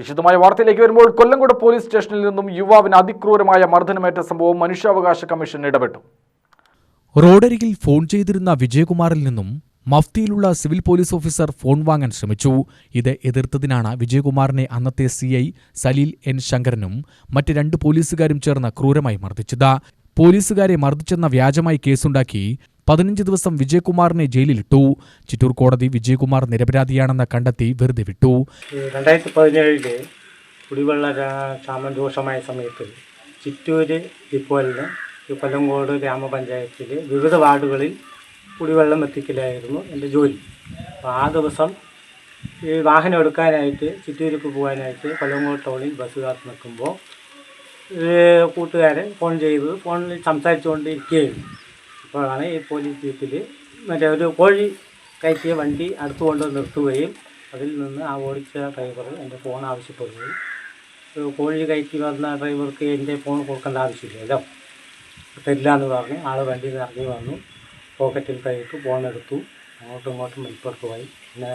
വിശദമായ വാർത്തയിലേക്ക് വരുമ്പോൾ കൊല്ലംകോട് പോലീസ് സ്റ്റേഷനിൽ നിന്നും യുവാവിന് അതിക്രൂരമായ മർദ്ദനമേറ്റ സംഭവം മനുഷ്യാവകാശ കമ്മീഷൻ ഇടപെട്ടു. റോഡരികിൽ ഫോൺ ചെയ്തിരുന്ന വിജയകുമാറിൽ നിന്നും മഫ്തിയിലുള്ള സിവിൽ പോലീസ് ഓഫീസർ ഫോൺ വാങ്ങാൻ ശ്രമിച്ചു. ഇത് എതിർത്തതിനാണ് വിജയകുമാറിനെ അന്നത്തെ സി ഐ സലീൽ എൻ ശങ്കരനും മറ്റ് രണ്ട് പോലീസുകാരും ചേർന്ന് ക്രൂരമായി മർദ്ദിച്ചത്. പോലീസുകാരെ മർദ്ദിച്ചെന്ന വ്യാജമായി കേസുണ്ടാക്കി പതിനഞ്ച് ദിവസം വിജയകുമാറിനെ ജയിലിലിട്ടു. ചിറ്റൂർ കോടതി വിജയകുമാർ നിരപരാധിയാണെന്ന് കണ്ടെത്തി വെറുതെ വിട്ടു. രണ്ടായിരത്തി പതിനേഴിൽ കുടിവെള്ള ക്ഷാമം രൂക്ഷമായ സമയത്ത് ചിറ്റൂര് ഡിപ്പോയിലെ കൊല്ലങ്കോട് ഗ്രാമപഞ്ചായത്തിലെ വിവിധ വാർഡുകളിൽ കുടിവെള്ളം എത്തിക്കലായിരുന്നു എന്റെ ജോലി. അപ്പോൾ ആ ദിവസം ഈ വാഹനം എടുക്കാനായിട്ട് ചിറ്റൂരിക്ക് പോകാനായിട്ട് കൊല്ലങ്കോട് ടൗണിൽ ബസ് കാത്ത് നിൽക്കുമ്പോൾ കൂട്ടുകാരൻ ഫോൺ ചെയ്ത് ഫോണിൽ സംസാരിച്ചുകൊണ്ട് ഇരിക്കുകയായിരുന്നു അപ്പോഴാണ് ഈ പോലീസ് ജീപ്പിൽ മറ്റേ ഒരു കോഴി കയറ്റിയ വണ്ടി അടുത്ത് കൊണ്ട് നിർത്തുകയും അതിൽ നിന്ന് ആ ഓടിച്ച ഡ്രൈവർ എന്റെ ഫോൺ ആവശ്യപ്പെടുകയും. കോഴി കയറ്റി വന്ന ഡ്രൈവർക്ക് എന്റെ ഫോൺ കൊടുക്കേണ്ട ആവശ്യമില്ലല്ലോ. തരില്ല എന്ന് പറഞ്ഞ് ആൾ വണ്ടിയിൽ നിന്ന് ഇറങ്ങി വന്നു. പോക്കറ്റിൽ കൈയിട്ട് ഫോൺ എടുത്തു. അങ്ങോട്ടും ഇങ്ങോട്ടും വലിപ്പുറത്ത് പോയി പിന്നെ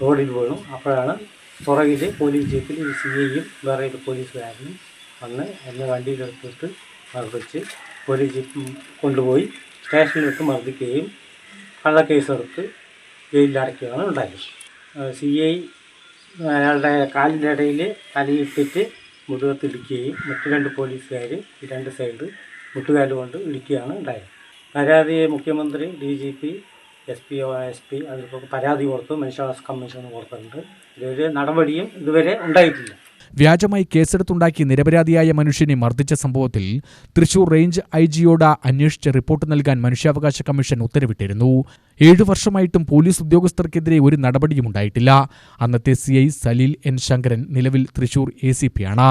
റോഡിൽ വീണു. അപ്പോഴാണ് പുറകിൽ പോലീസ് ജീപ്പിൽ ഈ സി ഐയും വേറെ ഒരു പോലീസുകാരനും വന്ന് എന്നെ വണ്ടിയിലെടുത്തിട്ട് മർദ്ദിച്ച് പോലീസ് ജീപ്പ് കൊണ്ടുപോയി. സ്റ്റേഷനിലിട്ട് മർദ്ദിക്കുകയും കള്ളക്കേസെടുത്ത് ജയിലിലടയ്ക്കുകയാണ് ഉണ്ടായത്. സി ഐ അയാളുടെ കാലിന്റെ ഇടയിൽ തലയിട്ടിട്ട് മുതുകത്തിടിക്കുകയും മറ്റു രണ്ട് പോലീസുകാർ ഈ രണ്ട് സൈഡ് മുട്ടുകാൽ കൊണ്ട് ഇടിക്കുകയാണ് ഉണ്ടായത്. പരാതി മുഖ്യമന്ത്രി D G P S P O S P അതിൽ പരാതി കൊടുത്തു. മനുഷ്യാവകാശ കമ്മീഷന് കൊടുത്തിട്ടുണ്ട്. ഇതൊരു നടപടിയും ഇതുവരെ ഉണ്ടായിട്ടില്ല. വ്യാജമായി കേസെടുത്തുണ്ടാക്കി നിരപരാധിയായ മനുഷ്യനെ മർദ്ദിച്ച സംഭവത്തിൽ തൃശൂർ റേഞ്ച് ഐ ജിയോട് അന്വേഷിച്ച് റിപ്പോർട്ട് നൽകാൻ മനുഷ്യാവകാശ കമ്മീഷൻ ഉത്തരവിട്ടിരുന്നു. ഏഴു വർഷമായിട്ടും പോലീസ് ഉദ്യോഗസ്ഥർക്കെതിരെ ഒരു നടപടിയും ഉണ്ടായിട്ടില്ല. അന്നത്തെ C I Salil N Shankaran നിലവിൽ തൃശൂർ എ സി പിയാണ്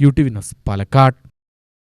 U T V news Palakkad.